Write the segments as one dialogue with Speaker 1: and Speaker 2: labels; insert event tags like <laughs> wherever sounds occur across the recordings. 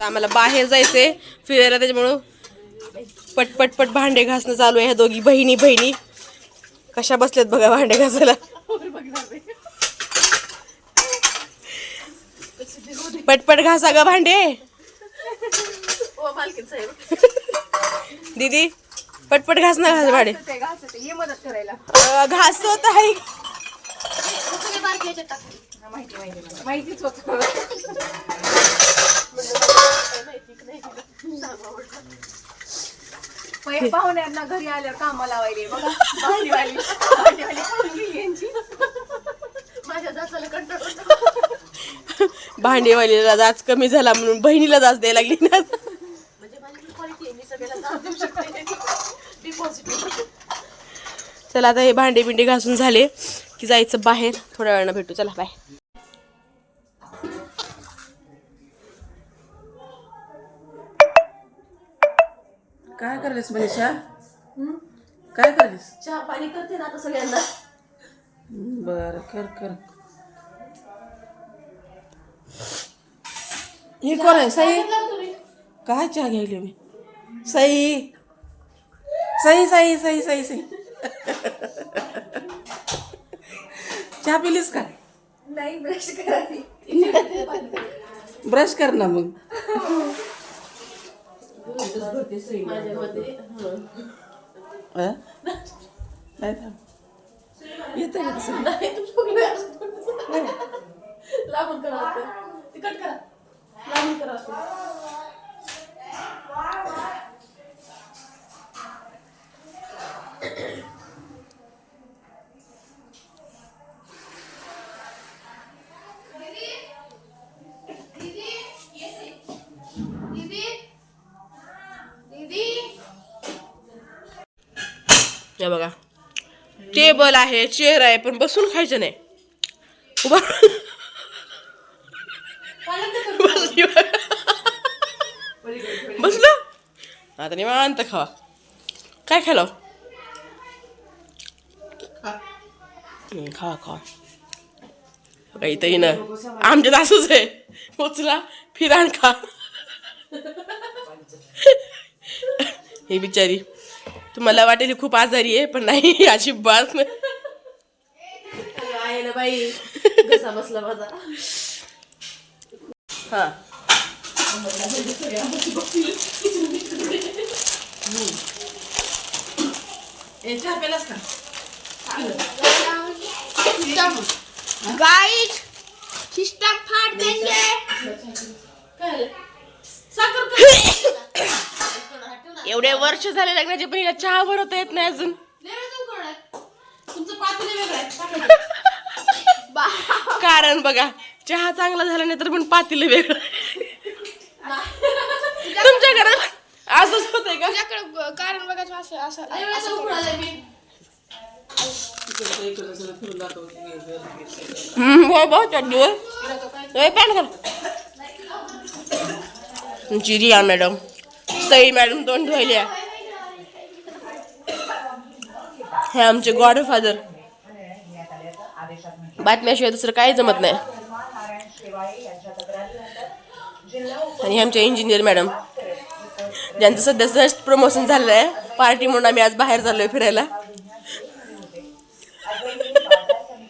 Speaker 1: आम्हाला बाहेर जायचंय फिरायला त्याच्यामुळं पट पट भांडे घासणं चालू आहे ह्या दोघी बहिणी बहिणी. कशा बसल्यात बघा भांडे घासायला? पटपट घासा ग भांडे. दीदी पटपट घास ना घास भांडे. घास होत आहे.
Speaker 2: माहिती होत. पाहुण्यांना घरी आल्यावर कामा लावायले बघा. भांडीवाली भांडीवाली यांची. माझ्या जाचाला कंटाळा
Speaker 1: भांडेवालीला दाज कमी झाला म्हणून बहिणीला दाज द्यायला लागली ना.
Speaker 2: म्हणजे माझी क्वालिटी आहे मी सगळ्याला दाद देऊ शकते. बी पॉझिटिव्ह
Speaker 1: चला आता हे भांडे बिंडे घासून झाले की जायचं बाहेर. थोड्या वेळानं भेटू. चला बाय
Speaker 3: काय करलीस मनीषा? काय करलीस?
Speaker 2: चहा पाणी करते ना आता सगळ्यांना.
Speaker 3: बर कर कर. हे कोण आहे? साई? काय चहा घ्यायली मी? साई? साई साई साई साई साई. चहा पिलीस का?
Speaker 2: नाही ब्रश करावी. <laughs>
Speaker 3: ब्रश कर ना मग. <laughs> नाही थांब. येतं का तसं?
Speaker 2: लांबून करा तिकट करा. लांबून करा
Speaker 1: हे टेबल आहे चेअर आहे पण बसून खायचं नाही. उभा बसलो. आता निवांत खावा. काय खायला? खावा खावा. बघा इथं येणं आमच्यात असंच आहे. उचला फिराण खा. ही बिचारी. तुम्हाला वाटेल खूप आजारी आहे पण नाही अजिबात नाही
Speaker 2: आहे ना बाई. कसा बसला माझा.
Speaker 1: हा.
Speaker 4: सिस्टम फाड़ देंगे
Speaker 1: एवढे वर्ष झाले लग्नाचे पण हिला चहा बनवता येत नाही अजून.
Speaker 2: तुमचं पातेलं वेगळं आहे. <laughs>
Speaker 1: कारण बघा चहा चांगला झाला नाही तर पण पातील वेगळं. तुमच्या घरात असंच होतंय का?
Speaker 4: तुझ्याकडे कारण बघायचं असं असं
Speaker 1: हम्म, पॅन रिया मॅडम. सई मॅडम तोंड धुवायल्या हे आमचे गॉडफादर बातम्याशिवाय दुसरं काही जमत नाही. आणि आमचे इंजिनियर मॅडम. ज्यांचं सध्या जस्ट प्रमोशन झालेलं आहे पार्टी म्हणून आम्ही आज बाहेर चाललोय फिरायला.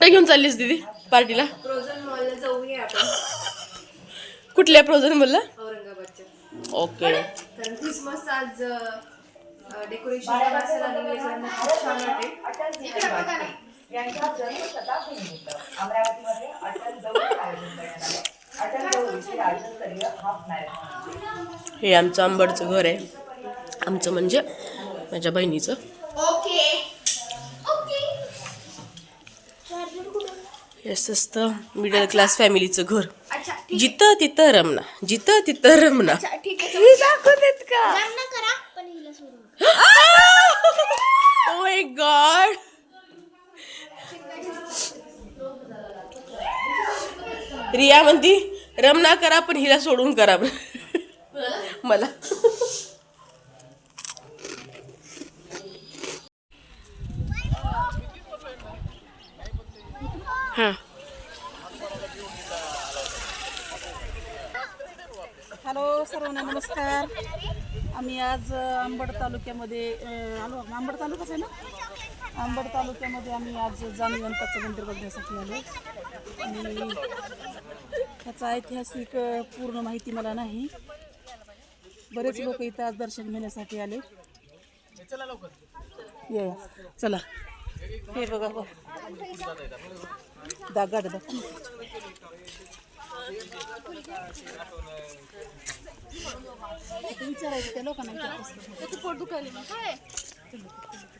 Speaker 1: काय घेऊन चाललीस दीदी पार्टीला कुठल्या प्रोझन बोलला ओके
Speaker 2: क्रिसमस आज डेकोरेशन असेल आणि लेकरांना खूप छान वाटेल इकडे बघा ना.
Speaker 5: यांच्या जन्मशताब्दीनिमित्त अमरावतीमध्ये अटल दौड आयोजन करण्यात आले. अटल दौडचे राज्यस्तरीय हाफ मॅरेथॉन.
Speaker 1: हे आमचं आंबडचं घर आहे. आमचं म्हणजे माझ्या बहिणीचं.
Speaker 4: ओके. ओके.
Speaker 1: हे असं असतं मिडल क्लास फॅमिलीचं घर.
Speaker 4: अच्छा.
Speaker 1: जिथं तिथं रमना जिथं तिथं रमना
Speaker 4: ठीक आहे
Speaker 1: दाखवत का?
Speaker 4: लग्न करा पण हिला सोडून
Speaker 1: ओ माय गॉड रिया म्हणती रमना करा पण हिला सोडून करा. <laughs> मला. <laughs> हा.
Speaker 3: हॅलो सर्वांना नमस्कार. आम्ही आज आंबड तालुक्यामध्ये आलो. आंबड तालुकाच आहे ना? आंबड तालुक्यामध्ये आम्ही आज जाणवंताचं मंदिर बघण्यासाठी आलो. आणि त्याचा ऐतिहासिक पूर्ण माहिती मला नाही. बरेच लोक इथं आज दर्शन घेण्यासाठी आले. या चला. हे बघा दागाड दाखव. विचारायचं त्या लोकांना.
Speaker 2: त्याचं पोट दुखायला काय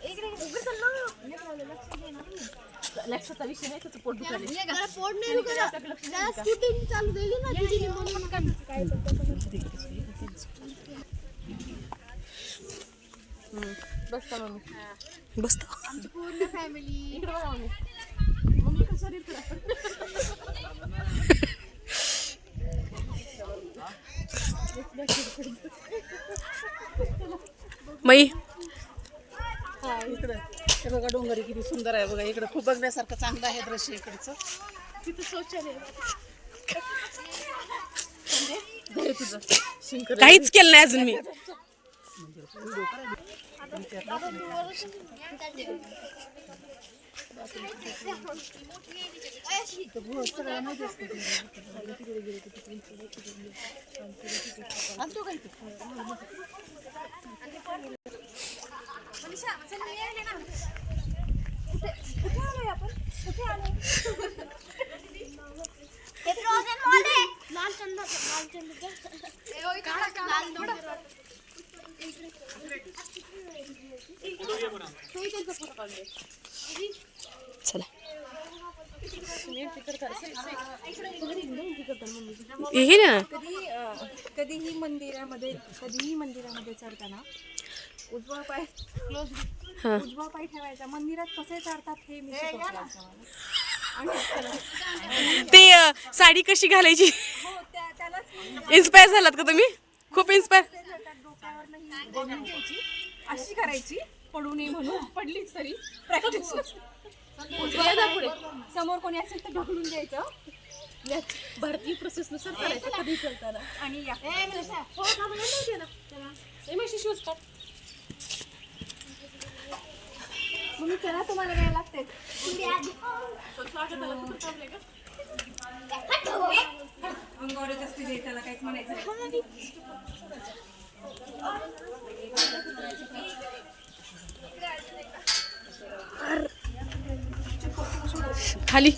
Speaker 2: इकडे उघड चल ना
Speaker 3: लक्षाचा विषय नाही त्याचं पोट दुखायला.
Speaker 2: त्याला पोट नाही दुखत त्याला स्कूटी चालू दिली ना तिची म्हणून काय
Speaker 6: बसतो
Speaker 2: पूर्ण फॅमिली
Speaker 6: मई.
Speaker 3: हा इकडं. हे बघा डोंगरी किती सुंदर आहे बघा. इकडं खूप बघण्यासारखं चांगलं आहे दृश्य इकडचं. तिथं शौचालय तुझं. शिंकर.
Speaker 6: काहीच केलं नाही अजून मी.
Speaker 3: आणतो का इथं?
Speaker 2: लाल चंदा लाल चंदा लाल डोंगर
Speaker 6: चला हे ना?
Speaker 7: कधी अ, कधीही मंदिरामध्ये कधीही मंदिरामध्ये चढताना उजवा पाय
Speaker 6: हा.
Speaker 7: उजवा पाय ठेवायचा. मंदिरात कसे चढतात हे मी आज.
Speaker 6: ते अ, साडी कशी घालायची?
Speaker 7: हो त्या त्यालाच म्हणतात
Speaker 6: इन्स्पायर झालात का तुम्ही? खूप इन्स्पायर
Speaker 7: ते चढतात डोक्यावर नाही गोंधळ घ्यायची. अशी करायची. पडू नये म्हणून. पडलीच तरी. प्रॅक्टिस पुढे समोर कोणी असेल तर ढकलून द्यायचं.
Speaker 3: भारतीय प्रोसेसनुसार करायचं कधी चालताना.
Speaker 7: आणि या. मग चला. तुम्हाला काय लागते अंगावर जास्ती त्याला काहीच म्हणायचं.
Speaker 6: खाली.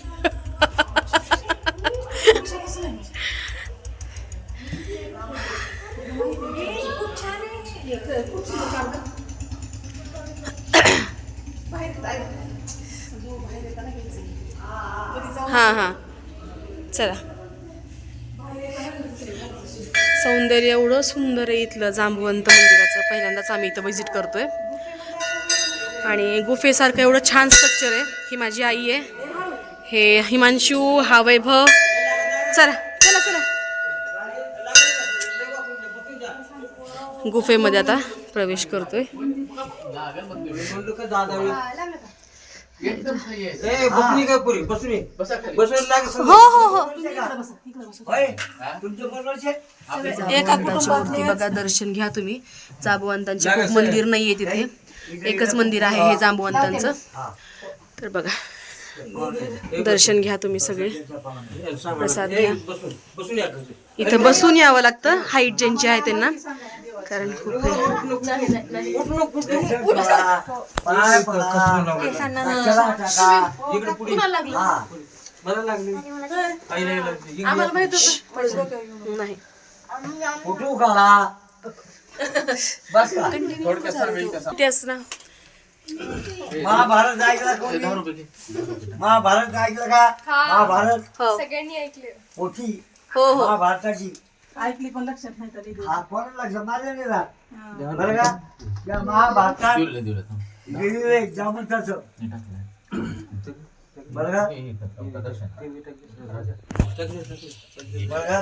Speaker 6: सुंदर आहे इथलं जांबवंत मंदिराचं. पहिल्यांदाच आम्ही इथं व्हिजिट करतोय. आणि गुफेसारखं एवढं छान स्ट्रक्चर आहे. ही माझी आई आहे. हे हिमांशू हा वैभव. चला चला चला. गुफेमध्ये आता प्रवेश करतोय. हो. हो हो मूर्ती बघा दर्शन घ्या तुम्ही. जांबवंतांचे खूप मंदिर नाहीये तिथे. एकच मंदिर आहे हे जांबवंतांचं तर बघा. दर्शन घ्या तुम्ही सगळे. प्रसाद घ्या. इथं बसून यावं लागतं. हाईट ज्यांची आहे त्यांना. कारण खूप हे-
Speaker 3: आम्हाला माहीत होतं
Speaker 6: नाही.
Speaker 8: फोटो काढा बस का?
Speaker 6: तेच ना.
Speaker 8: महाभारत ऐकला कोणी? महाभारत ऐकलं का? महाभारत?
Speaker 6: हो.
Speaker 7: सगळ्यांनी ऐकले.
Speaker 8: मोठी
Speaker 6: हो हो.
Speaker 8: महाभारताची.
Speaker 3: ऐकली पण लक्षात नाही तरी
Speaker 8: हा कोणाला लक्ष मारलं नाही राहत. बरं का? या महाभारतात वेगवेगळे जामंताचं बरं का? बरं का?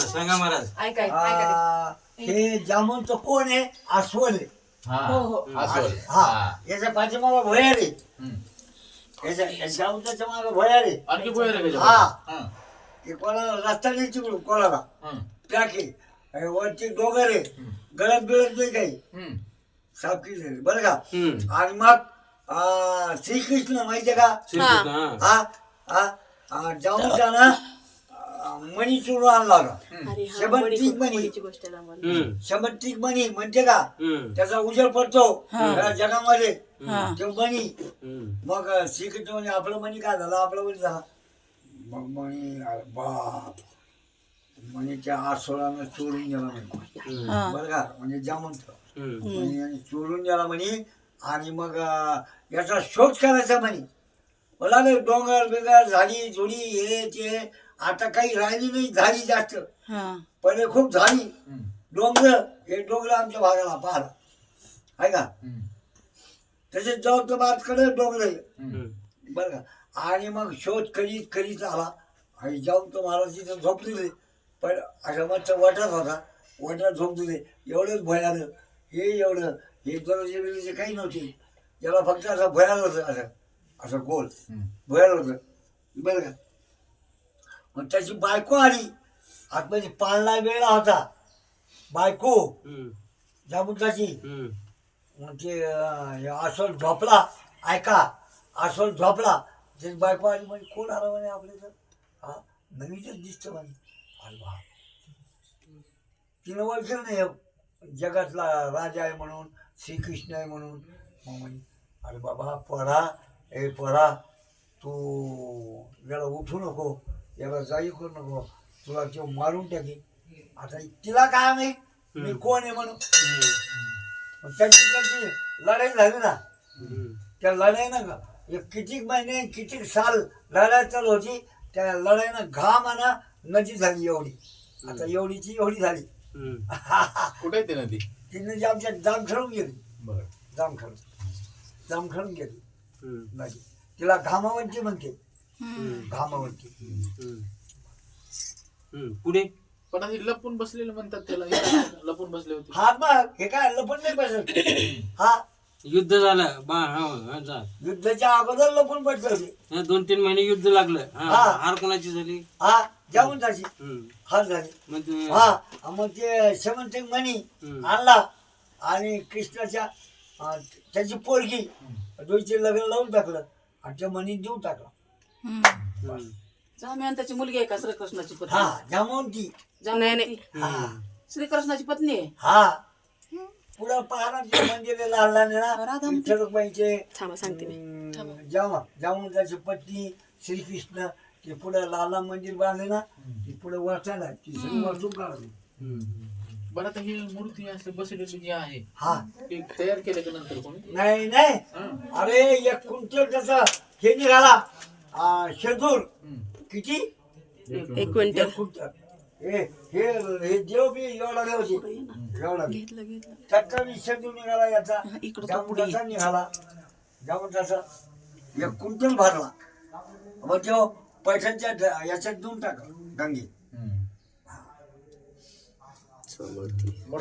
Speaker 9: सांगा महाराज.
Speaker 8: आ, हे जामूनचं कोण आहे? अस्वल आहे. हा याच्या पाठीमागं भयार. आहे याच्या या जामूनच्या मागं भयार. आहे
Speaker 9: आणखी रे
Speaker 8: हा. ते कोणाला रस्ता नाही तिकडून कोणाला? टाके. वरती डोंगर आहे. गळत बिळत नाही काही. सापकी बरं का? आणि मग श्रीकृष्ण माहितीये का? हा. हा. हा, जाऊन त्यानं मणी चुरून आणला होता.
Speaker 6: अरे
Speaker 8: शेवंतिक मणी. शेवंतिक मणी. म्हणजे का? त्याचा उजेड पडतो. जगामध्ये तो मणी. मग श्रीकृष्ण म्हणे आपलं मणी काय झालं? आपलं मणी झाला. मग मणी अरे बाप. मणीच्या आसोळानं चोरून गेला म्हणे. बरं का? म्हणजे जामंत म्हणे आणि चोरून गेला म्हणे आणि मग अं, याचा शोध करायचा म्हणे. मला नाही डोंगर बिंगर झाडी झुडी हे ते आता काही राहिली नाही झाडी जास्त.
Speaker 3: हा.
Speaker 8: पहिले खूप झाडी. डोंगर हे डोंगर आमच्या भागाला पाहिला आहे का? तसेच जौतबादकडे डोंगर. आहे बरं का? आणि मग शोध करीत करीत आला आणि जाऊन तो महाराज तिथं झोपलेले. पण अशा मस्त वाटत होता. वाटत झोपलेले. एवढंच भयानं हे एवढं. हे दरवाजे बिरजे काही नव्हते. याला फक्त असं भयान होतं. असं. असं गोल. भयान होतं. बरं का? मग त्याची बायको आली. आतमध्ये पाळणा वेळा होता. बायको. जामुताची मग ते अं, हे अस्वल झोपला. ऐका. अस्वल झोपला. ते बायको आली म्हणजे कोण आलं म्हणे आपल्या इथं? हा? नवीनच दिसतं म्हणे. अरे बा तिनं ओळखलं नाही हे जगातला राजा आहे म्हणून श्रीकृष्ण आहे म्हणून. मग म्हणे अरे बाबा पळा ए पळा. तू याला उठू नको याला जाई करू नको. तुला तो मारून टाकी आता तिला काय माहीत? मी कोण आहे म्हणून? त्यांची त्यांची लढाई झाली ना. त्या लढाईनं ग- एक किती महिने किती साल लढाई चालू होती त्या लढाईनं घाम आणा नदी झाली एवढी. आता एवढीची एवढी झाली. <laughs>
Speaker 9: कुठे आहे ती नदी?
Speaker 8: तिने जे आमच्या जाम खेळून गेली.
Speaker 9: बरं.
Speaker 8: जाम खेळून. जाम खेळून गेली. नदी. तिला घामावंती म्हणते. घामावंती.
Speaker 10: पुढे
Speaker 9: पण असे लपून बसलेले म्हणतात त्याला. लपून बसले होते.
Speaker 8: हा मग हे काय? लपून नाही बसत. <coughs> हा.
Speaker 10: युद्ध झालं. बा हा, हा, जा.
Speaker 8: युद्धाच्या अगोदर लपून होते.
Speaker 10: हा, दोन तीन महिने युद्ध लागलं. हा,
Speaker 8: हा.
Speaker 10: हार कोणाची झाली?
Speaker 8: हा जाऊन जायची
Speaker 10: हम्म.
Speaker 8: हार झाली.
Speaker 10: मग ते-
Speaker 8: हा मग ते शेवंत मणी
Speaker 10: हम्म.
Speaker 8: आणला आणि कृष्णाच्या अं, त्याची पोरगी दोईचे लग्न लावून टाकलं आणि त्या मणी देऊन टाकला.
Speaker 10: हम्म.
Speaker 3: जाम्यान त्याची मुलगी आहे का श्रीकृष्णाची पत्नी?
Speaker 8: हा जामवंती
Speaker 6: नाही नाही
Speaker 8: हा
Speaker 3: श्रीकृष्णाची पत्नी आहे?
Speaker 8: हा. पुढं पाहणार ते मंदिर लागला ना विठ्ठलबाईचे
Speaker 6: थांबा सांगते मी.
Speaker 8: जामा जामवंताची पत्नी श्रीकृष्ण ते पुढे लाला मंदिर बांधले ना ते पुढे वाचायला ती सगळी वाचून काढली
Speaker 9: बरं आता ही मूर्ती असं बसलेली जी आहे
Speaker 8: हा.
Speaker 9: ती तयार केलं का नंतर कोणी?
Speaker 8: नाही नाही. अरे एक क्विंटल त्याचा हे निघाला. आ, शेंदूर. किती?
Speaker 6: एक क्विंटल.
Speaker 8: हे हे देव बी एवढा देव होती एवढा बी.
Speaker 6: घेतलं घेतलं.
Speaker 8: त्याचा बी शेंदूर निघाला याचा.
Speaker 3: इकडं तो पुढे
Speaker 8: जामुटाचा निघाला. जामुटाचा एक क्विंटल भरला. मग तो पैशांच्या याच्यात देऊन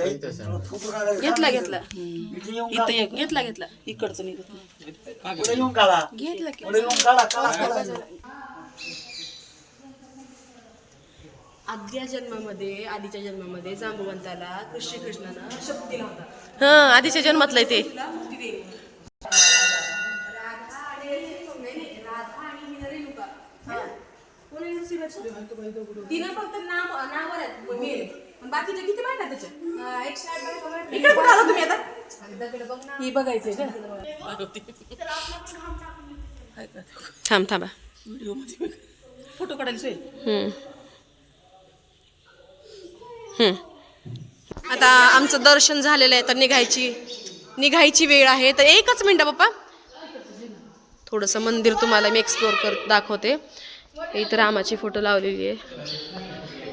Speaker 9: इतिहास आहे.
Speaker 8: फोटो काढायला
Speaker 6: घेतला घेतला.
Speaker 8: इथे येऊन
Speaker 3: इथं
Speaker 6: आद्या जन्मामध्ये आधीच्या जन्मामध्ये जांबुवंताला कृष्ण कृष्णानं शक्ती लावतात हा आधीच्या जन्मातलं आहे ते तिनं फक्त नाव नावावर आहेत. पण किती माहिती आहे त्याच्या इकडे कुठं आला तुम्ही आता?
Speaker 3: ही बघायचंय का?
Speaker 6: थांब थांबा.
Speaker 3: फोटो काढायला सोय.
Speaker 6: हम्म. आता आमचं दर्शन झालेलं आहे तर निघायची निघायची वेळ आहे. तर एकच मिनटं पप्पा थोडंसं मंदिर तुम्हाला मी एक्सप्लोर कर दाखवते. इथं रामाची फोटो लावलेली आहे.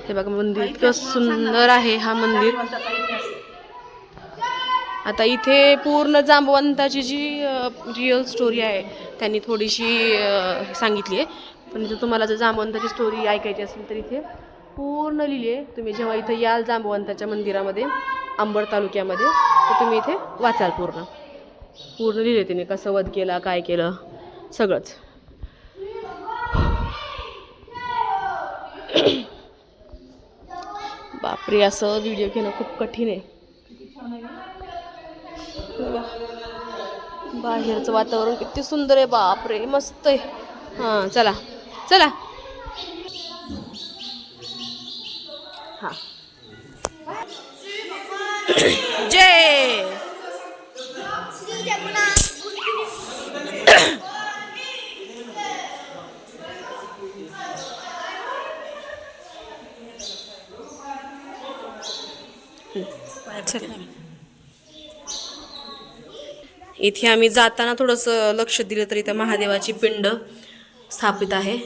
Speaker 6: हे बघा मंदिर इतकं सुंदर आहे हा मंदिर. आता इथे पूर्ण जांबवंताची जी रिअल स्टोरी आहे त्यांनी थोडीशी सांगितली आहे. पण जर तुम्हाला जर जांबवंताची स्टोरी ऐकायची असेल तर इथे पूर्ण लिहिली आहे. तुम्ही जेव्हा इथं याल जांबवंताच्या मंदिरामध्ये अंबड तालुक्यामध्ये तर तुम्ही इथे वाचाल पूर्ण. पूर्ण लिहिले तिने कसं वध केला काय केलं सगळंच. <coughs> बापरे असं व्हिडिओ घेणं खूप कठीण आहे. बाहेरचं वातावरण किती सुंदर आहे बापरे मस्त आहे. हां चला चला. हां. जय. इथे आम्ही जाताना थोडंसं लक्ष दिलं तर इथं महादेवाची पिंड स्थापित आहे.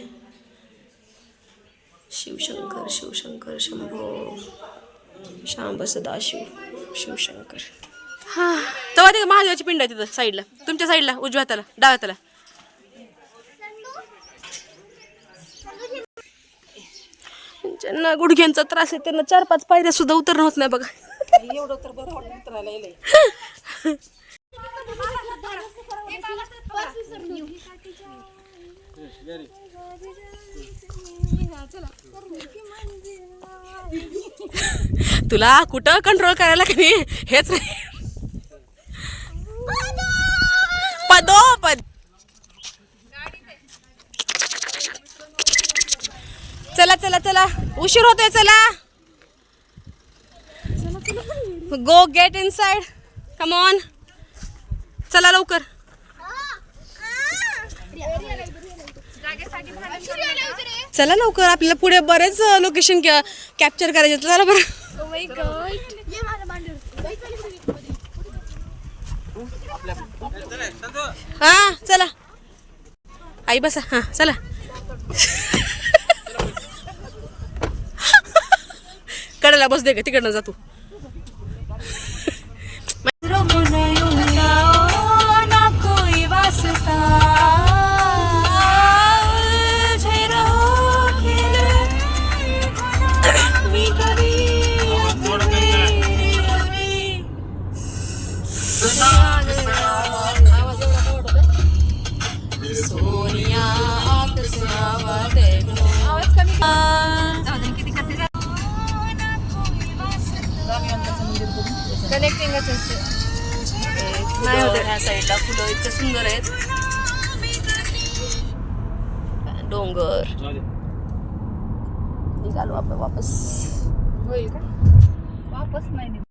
Speaker 6: शिवशंकर शिवशंकर शंभो। शांब सदाशिव शिवशंकर। हा तेव्हा ते महादेवाची पिंड आहे तिथं साईडला. तुमच्या साईडला उजव्या हाताला डाव्या हाताला ज्यांना गुडघ्यांचा त्रास आहे त्यांना चार पाच पायऱ्या सुद्धा उतरणं होत नाही बघा.
Speaker 3: एवढं तर बरं वाटतं उतरायला येईल <laughs>
Speaker 6: तुला कुठं कंट्रोल करायला की नाही हेच नाही. पदो पद. चला चला चला. उशीर होतोय चला. Go get inside come on चला लवकर. चला लवकर आपल्याला पुढे बरेच लोकेशन कॅप्चर करायचे. चला बरं. हा चला. आई बसा. हा चला. कडेला बस दे का तिकडनं जा तू.
Speaker 11: कनेक्टिंगच
Speaker 6: निघालो आपण